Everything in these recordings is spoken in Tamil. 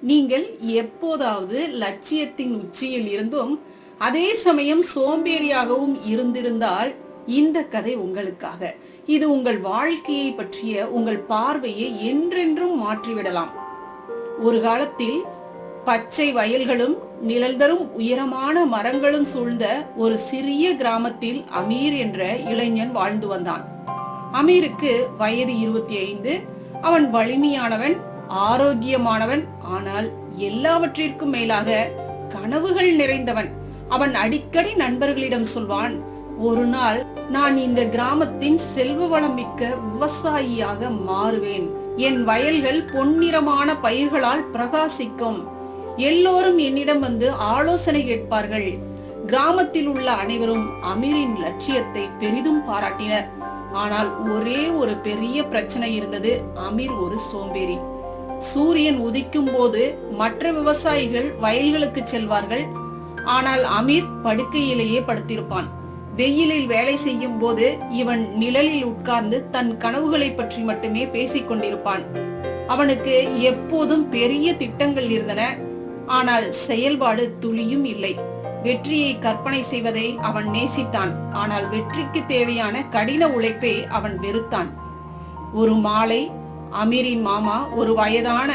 நீங்கள் எப்போதாவது லட்சியத்தின் உச்சியில் இருந்தும் அதே சமயம் சோம்பேறியாகவும் இருந்திருந்தால் இந்த கதை உங்களுக்காக. இது உங்கள் வாழ்க்கையை பற்றிய உங்கள் பார்வையை என்றென்றும் மாற்றிவிடலாம். ஒரு காலத்தில் பச்சை வயல்களும் நிழல் தரும் உயரமான மரங்களும் சூழ்ந்த ஒரு சிறிய கிராமத்தில் அமீர் என்ற இளைஞன் வாழ்ந்து வந்தான். அமீருக்கு வயது இருபத்தி ஐந்து அவன் வலிமையானவன் ஆரோக்கியமானவன். ஆனால் எல்லாவற்றிற்கும் மேலாக கனவுகள் நிறைந்தவன். அவன் அடிக்கடி நண்பர்களிடம் சொல்வான் ஒரு நாள் நான் இந்த கிராமத்தின் செல்வ வளம் மிக்க விவசாயியாக மாறுவேன். என் வயல்கள் பொன்னிறமான பயிர்களால் பிரகாசிக்கும். எல்லோரும் என்னிடம் வந்து ஆலோசனை கேட்பார்கள். கிராமத்தில் உள்ள அனைவரும் அமீரின் லட்சியத்தை பெரிதும் பாராட்டினர். ஆனால் ஒரே ஒரு பெரிய பிரச்சனை இருந்தது அமீர் ஒரு சோம்பேறி. சூரியன் உதிக்கும் போது மற்ற விவசாயிகள் வயல்களுக்கு செல்வார்கள். ஆனால் அமீர் படுக்கையிலேயே படுத்திருப்பான். வெயிலில் வேலை செய்யும் போது இவன் நிழலில் உட்கார்ந்து தன் கனவுகளை பற்றி மட்டுமே பேசிக் கொண்டிருப்பான். அவனுக்கு எப்போதும் பெரிய திட்டங்கள் இருந்தன. ஆனால் செயல்பாடு துளியும் இல்லை. வெற்றியை கற்பனை செய்வதை அவன் நேசித்தான். ஆனால் வெற்றிக்கு தேவையான கடின உழைப்பை அவன் வெறுத்தான். ஒரு மாலை அமீரின் மாமா ஒரு வயதான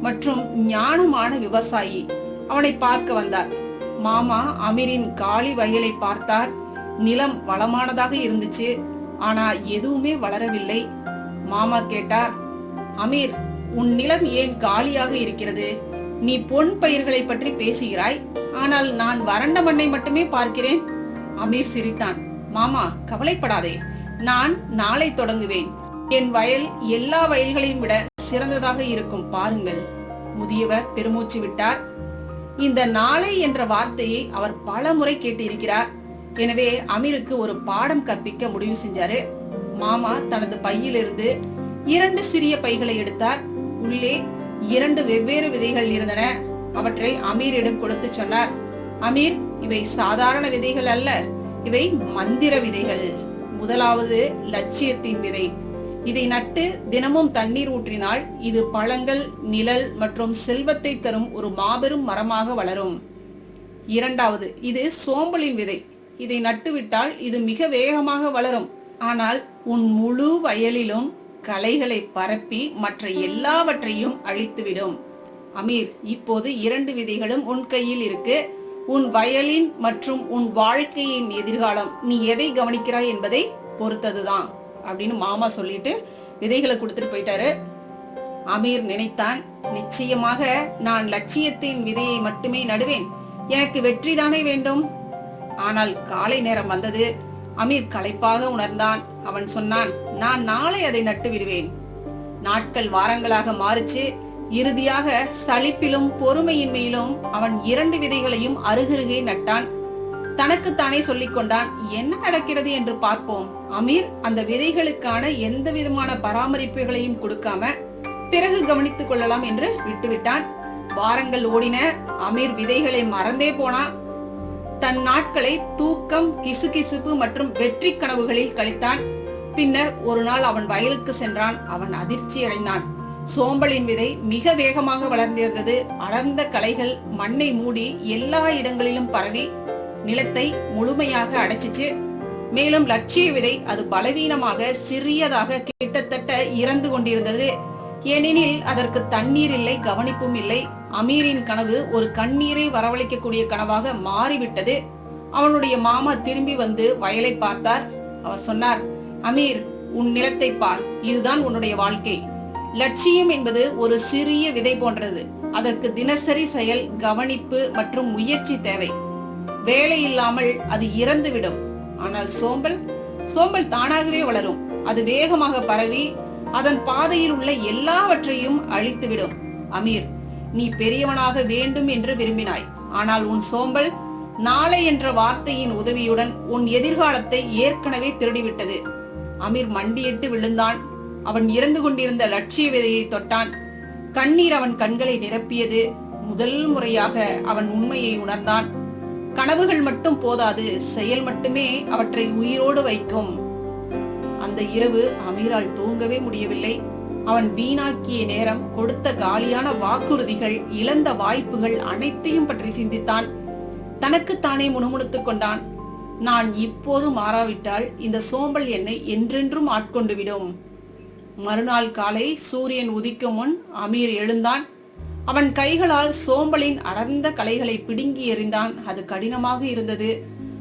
மற்றும் ஞானமான விவசாயி. அவனை பார்க்க வந்தார். மாமா அமீரின் காலி வயலை பார்த்தார். நிலம் வளமானதாக இருந்துச்சு. ஆனா எதுவுமே வளரவில்லை. மாமா கேட்டார் அமீர் உன் நிலம் ஏன் காலியாக இருக்கிறது? நீ பொன் பயிர்களை பற்றி பேசுகிறாய். ஆனால் நான் வறண்ட மண்ணை மட்டுமே பார்க்கிறேன். அமீர் சிரித்தான் மாமா கவலைப்படாதே. நான் நாளை தொடங்குவேன். என் வயல் எல்லா வயல்களையும் விட சிறந்ததாக இருக்கும் பாருங்கள். முதியவர் பெருமூச்சு விட்டார். இந்த நாளை என்ற வார்த்தையை அவர் பல முறை கேட்டிருக்கிறார். எனவே அமீருக்கு ஒரு பாடம் கற்பிக்க முடிவு செஞ்சாரு. மாமா தனது பையிலிருந்து இரண்டு சிறிய பைகளை எடுத்தார். உள்ளே இரண்டு வெவ்வேறு விதைகள் இருந்தன. அவற்றை அமீரிடம் கொடுத்து சொன்னார். அமீர் இவை சாதாரண விதைகள் அல்ல. இவை மந்திர விதைகள். முதலாவது லட்சியத்தின் விதை. இதை நட்டு தினமும் தண்ணீர் ஊற்றினால் இது பழங்கள் நிழல் மற்றும் செல்வத்தை தரும் ஒரு மாபெரும் மரமாக வளரும். இரண்டாவது இது சோம்பலின் விதை. இதை நட்டுவிட்டால் இது மிக வேகமாக வளரும். ஆனால் உன் முழு வயலிலும் களைகளை பரப்பி மற்ற எல்லாவற்றையும் அழித்துவிடும். அமீர் இப்போது இரண்டு விதைகளும் உன் கையில் இருக்கு. உன் வயலின் மற்றும் உன் வாழ்க்கையின் எதிர்காலம் நீ எதை கவனிக்கிறாய் என்பதை பொறுத்ததுதான். அப்படின்னு மாமா சொல்லிட்டு விதைகளை கொடுத்துட்டு போயிட்டாரு. அமீர் நினைத்தான் நிச்சயமாக நான் லட்சியத்தின் விதையை மட்டுமே நடுவேன். எனக்கு வெற்றி தானே வேண்டும். ஆனால் காலை நேரம் வந்தது. அமீர் களைப்பாக உணர்ந்தான். அவன் சொன்னான் நான் நாளை அதை நட்டு விடுவேன். நாட்கள் வாரங்களாக மாறுச்சு. இறுதியாக சளிப்பிலும் பொறுமையின்மையிலும் அவன் இரண்டு விதைகளையும் அருகருகே நட்டான். தனக்குத்தானே சொல்லிக் கொண்டான் என்ன நடக்கிறது? என்று பார்ப்போம். அமீர் அந்த விதைகளுக்கான எந்த விதமான பராமரிப்புகளையும் கொடுக்காம பிறகு கவனித்துக் கொள்ளலாம் என்று விட்டுவிட்டான். வாரங்கள் ஓடின. அமீர் விதைகளை மறந்தே போனான் தன் நாட்களை தூக்கம் கிசுகிசுப்பு மற்றும் வெற்றி கனவுகளில் கழித்தான். பின்னர் ஒரு நாள் அவன் வயலுக்கு சென்றான். அவன் அதிர்ச்சி அடைந்தான். சோம்பலின் விதை மிக வேகமாக வளர்ந்திருந்தது. அடர்ந்த களைகள் மண்ணை மூடி எல்லா இடங்களிலும் பரவி நிலத்தை முழுமையாக அடைச்சிச்சு. மேலும் லட்சிய விதை அது பலவீனமாக சிறியதாக கிட்டத்தட்ட இறந்து கொண்டிருந்தது. ஏனெனில் அதற்கு தண்ணீர் இல்லை கவனிப்பும் இல்லை. அமீரின் கனவு ஒரு கண்ணீரை வரவழைக்கக்கூடிய கனவாக மாறிவிட்டது. அவனுடைய மாமா திரும்பி வந்து வயலை பார்த்தார். அவர் சொன்னார் அமீர் உன் நிலத்தை பார். இதுதான் உன்னுடைய வாழ்க்கை. லட்சியம் என்பது ஒரு சிறிய விதை போன்றது. அதற்கு தினசரி செயல் கவனிப்பு மற்றும் முயற்சி தேவை. வேலை இல்லாமல் அது இறந்துவிடும். ஆனால் சோம்பல் சோம்பல் தானாகவே வளரும். அது வேகமாக பரவி அதன் பாதையில் உள்ள எல்லாவற்றையும் அழித்துவிடும். அமீர் நீ பெரியவனாக வேண்டும் என்று விரும்பினாய். ஆனால் உன் சோம்பல் நாளை என்ற வார்த்தையின் உதவியுடன் உன் எதிர்காலத்தை ஏற்கனவே திருடிவிட்டது. அமீர் மண்டியிட்டு விழுந்தான். அவன் இறந்து கொண்டிருந்த லட்சிய விதையை தொட்டான். கண்ணீர் அவன் கண்களை நிரப்பியது. முதல் முறையாக அவன் உண்மையை உணர்ந்தான். கனவுகள் மட்டும் போதாது செயல் மட்டுமே அவற்றை உயிரோடு வைக்கும். அந்த இரவு அமீரால் தூங்கவே முடியவில்லை. அவன் வீணாக்கிய நேரம் கொடுத்த காலியான வாக்குறுதிகள் இழந்த வாய்ப்புகள் அனைத்தையும் பற்றி சிந்தித்தான். தனக்குத்தானே முணுமுணுத்துக் கொண்டான். நான் இப்போது மாறாவிட்டால் இந்த சோம்பல் என்னை என்றென்றும் ஆட்கொண்டு விடும். மறுநாள் காலை சூரியன் உதிக்கும் முன் அமீர் எழுந்தான். அவன் கைகளால் சோம்பலின் அடர்ந்த கலைகளை பிடுங்கி எறிந்தான். அது கடினமாக இருந்தது.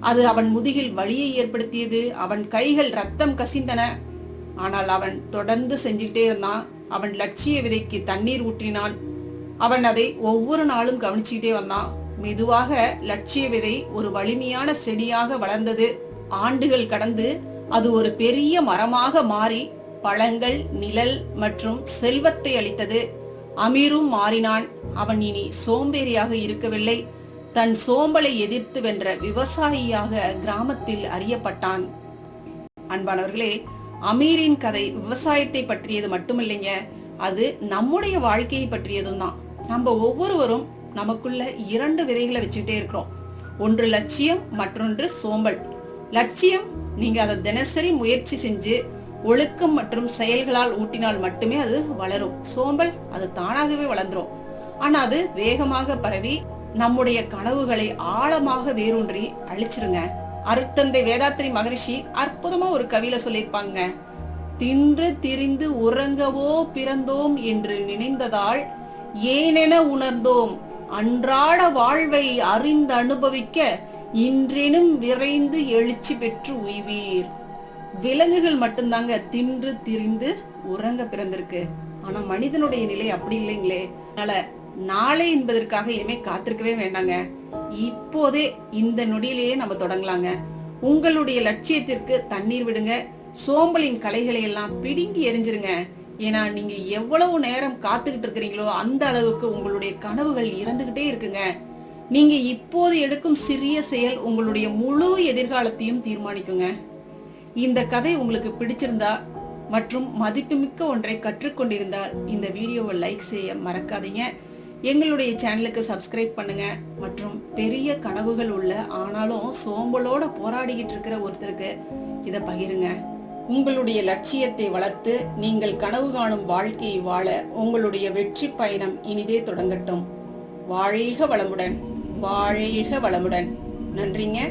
அது அவன் முதுகில் வலியை ஏற்படுத்தியது. அவன் கைகள் ரத்தம் கசிந்தன. ஆனால் அவன் தொடர்ந்து செஞ்சுக்கிட்டே இருந்தான். அவன் லட்சிய விதைக்கு தண்ணீர் ஊற்றினான். அவன் அதை ஒவ்வொரு நாளும் கவனிச்சுக்கிட்டே வந்தான். மெதுவாக லட்சிய விதை ஒரு வலிமையான செடியாக வளர்ந்தது. ஆண்டுகள் கடந்து அது ஒரு பெரிய மரமாக மாறி பழங்கள் நிழல் மற்றும் செல்வத்தை அளித்தது. அமீரும் மாறினான். அவன் இனி சோம்பேறியாக இருக்கவில்லை. தன் சோம்பலை எதிர்த்து வென்ற விவசாயியாக கிராமத்தில் அறியப்பட்டான். அன்பானவர்களே அமீரின் கதை விவசாயத்தை பற்றியது மட்டுமில்லைங்க. அது நம்முடைய வாழ்க்கையை பற்றியதும் தான். நம்ம ஒவ்வொருவரும் நமக்குள்ள இரண்டு விதைகளை வச்சுக்கிட்டே இருக்கிறோம். ஒன்று லட்சியம் மற்றொன்று சோம்பல். லட்சியம் நீங்க அதை தினசரி முயற்சி செஞ்சு ஒழுக்கம் மற்றும் செயல்களால் ஊட்டினால் மட்டுமே அது வளரும். சோம்பல் அது தானாகவே வளர்ந்துரும். ஆனா அது வேகமாக பரவி நம்முடைய கனவுகளை ஆழமாக வேரூன்றி அழிச்சிருங்க. அருத்தந்தை வேதாத்திரி மகரிஷி அற்புதமா ஒரு கவியில சொல்லியிருப்பாங்க. தின்று திரிந்து உறங்கவோ பிறந்தோம் என்று நினைந்ததால் ஏனென உணர்ந்தோம்? அன்றாட வாழ்வை அறிந்து அனுபவிக்க இன்றெனும் விரைந்து எழுச்சி பெற்று உய்வீர். விலங்குகள் மட்டும்தாங்க தின்று திரிந்து உறங்க பிறந்திருக்கு. ஆனா மனிதனுடைய நிலை அப்படி இல்லைங்களே. அதனால நாளை என்பதற்காக இனிமே காத்திருக்கவே வேண்டாங்க. இப்போதே இந்த நொடியிலேயே நம்ம தொடங்கலாங்க. உங்களுடைய லட்சியத்திற்கு தண்ணீர் விடுங்க. சோம்பலின் கலைகளை எல்லாம் பிடுங்கி எரிஞ்சிருங்க. ஏன்னா நீங்க எவ்வளவு நேரம் காத்துக்கிட்டு இருக்கிறீங்களோ அந்த அளவுக்கு உங்களுடைய கனவுகள் இறந்துகிட்டே இருக்குங்க. நீங்க இப்போது எடுக்கும் சிறிய செயல் உங்களுடைய முழு எதிர்காலத்தையும் தீர்மானிக்குங்க. இந்த கதை உங்களுக்கு பிடிச்சிருந்தா மற்றும் மதிப்புமிக்க ஒன்றை கற்றுக்கொண்டிருந்தால் இந்த வீடியோவை லைக் செய்ய மறக்காதீங்க. எங்களுடைய சேனலுக்கு சப்ஸ்கிரைப் பண்ணுங்க. மற்றும் பெரிய கனவுகள் உள்ள ஆனாலும் சோம்பலோட போராடிக்கிட்டு இருக்கிற ஒருத்தருக்கு இதை பகிருங்க. உங்களுடைய லட்சியத்தை வளர்த்து நீங்கள் கனவு காணும் வாழ்க்கையை வாழ உங்களுடைய வெற்றி பயணம் இனிதே தொடங்கட்டும். வாழ்க வளமுடன். வாழ்க வளமுடன். நன்றிங்க.